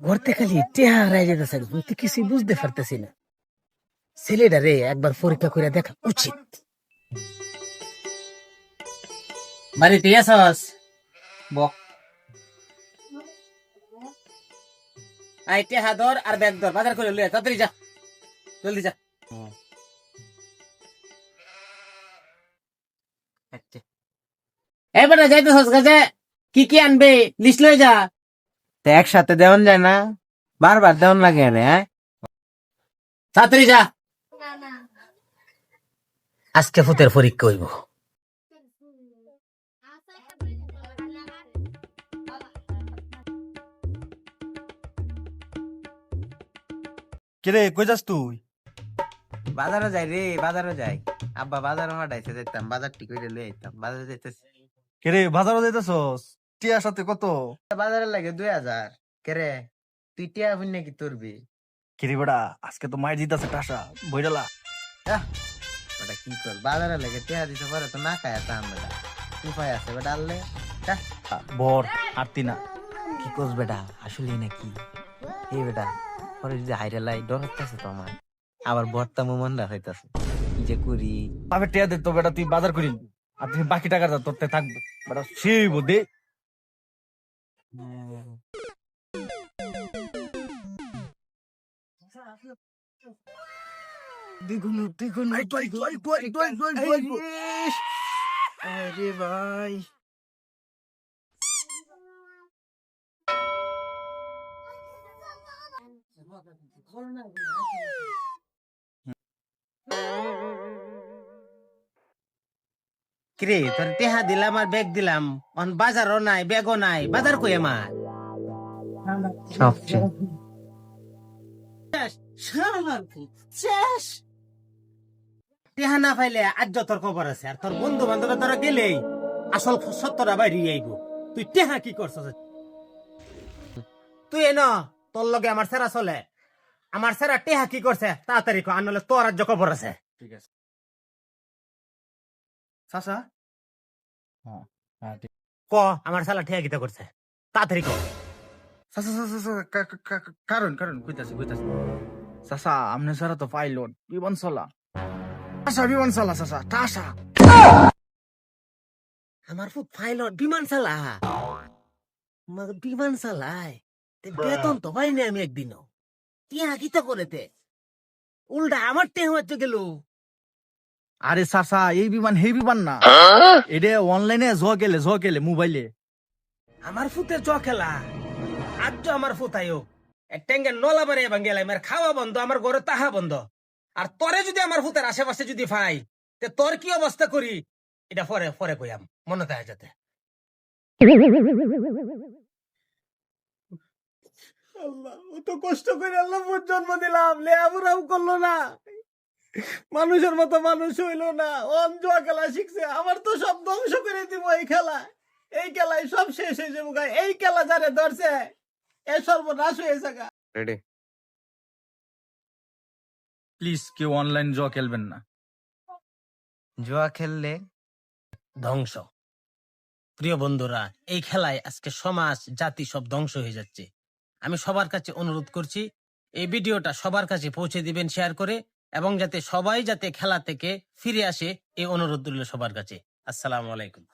ঘরতে খালি টেহা হারাই যেতেছে আমি তো কিছুই বুঝতে পারতেছি না। ছেলেটা রে, একবার পরীক্ষা করে দেখা উচিত। বাড়িতে আসস বক আই টেহা ধর আর ব্যাগ ধর, বাজার করে লয়ে তাড়াতাড়ি যা। জলদি যা। আচ্ছা। এবারে যাইতেছস কাছে কি কি আনবে? লিস্ট লয়ে যা। তো একসাথে দেওয়ান যায় না। বারবার দেওয়ান লাগে রে হ্যাঁ? তাড়াতাড়ি যা। আজকে ফুতের পরীক্ষা হইব। কিরে কই যাস তুই? বাজারে যাই রে বাজারে যাই। আব্বা বাজারও হাঁটাইতে যাইতাম। বাজার ঠিক করে লয়ে আইতাম। বাজারে যাইতেছি। কিরে বাজারও যাইতেছস? টিয়ার সাথে কত? বাজারে লাগে দুই হাজার। কেরে তুই টিয়া হইন নাকি তোরবি? কিরে বেড়া আজকে তো মায়ের জিতাছে টাসা। বইডালা। ওটা কি কর? বাজারে লাগে টিয়া দিতে পারে তো না খায় তা আমরা উপায় আছে বেটা আনলে। বর হাঁটতি না। কি করস বেটা? আসলে নাকি? এই বেটা পরে যদি হাইরে লাই ডর হইতাছে তো আমার। আবার বর্তা মোমনরা হইতাছে। কি যে করি? তবে টিয়া দে তো বেটা তুই বাজার করিল আর তুমি বাকি টাকাটা তোরতে থাকবে। বেটা সেই বুদ্ধি। দ্বিগুণ দ্বিগুণ আরে ভাই। কিরে তোর টেহা দিলাম আর ব্যাগ দিলাম। অন বাজারও নাই ব্যাগও নাই বাজার কই আমার? সব শেষ। টেহা না পাইলে আজ তোর খবর আছে আর তোর বন্ধু বান্ধব তোরা গেলেই আসল সত্যটা বাইরে আইব। তুই টেহা কি করছস? তুই এন তোর লগে আমার সেরা চলে। আমার সেরা টেহা কি করছে তাড়াতাড়ি কো আনলে তোর রাজ্য খবর আছে। ঠিক আছে। চাচা? ক? আমার শালা টেহা কিতা করছে তাড়াতাড়ি কো। চাচা চাচা কারণ কারণ কইতাছি কইতাছি। চাচা আমনে সারা তো পাইলট বিমান চলা। বিমান চলা চাচা টাসা আমার ফুট পাইলট বিমান চালা। আমার বিমান চালায় বেতন তো পাইনি আমি একদিনও টিয়া কিতা করেতে উল্টা আমার টেহ হচ্ছে গেল। আরে চাচা এই বিমান সেই বিমান না। এটা অনলাইনে জ গেলে জ গেলে মোবাইলে আমার ফুতের চ খেলা। আজ তো আমার ফুত আয়ো টেঙ্গে নলা বারে বাঙ্গেলাই আমার খাওয়া বন্ধ আমার ঘরে তাহা বন্ধ। আর তরে যদি আমার ফুতের আশেপাশে যদি পাই তে তোর কি অবস্থা করি? এটা পরে পরে কইয়াম মনে থাকে যাতে। আল্লাহ ও তো কষ্ট করে আল্লাহ জন্ম দিলাম লে লেয়াবুরাও করল না। মানুষের মতো মানুষ হইল না। অন জুয়া খেলা শিখছে। আমার তো সব ধ্বংস করে দিব এই খেলা। এই খেলায় সব শেষ হয়ে যাব এই খেলা যারে ধরছে এ সর্বনাশ হয়ে যাগা রেডি প্লিজ কেউ অনলাইন জ খেলবেন না। জুয়া খেললে ধ্বংস। প্রিয় বন্ধুরা এই খেলায় আজকে সমাজ জাতি সব ধ্বংস হয়ে যাচ্ছে। আমি সবার কাছে অনুরোধ করছি এই ভিডিওটা সবার কাছে পৌঁছে দিবেন শেয়ার করে। এবং যাতে সবাই যাতে খেলা থেকে ফিরে আসে এই অনুরোধ রইল সবার কাছে। আসসালামু আলাইকুম।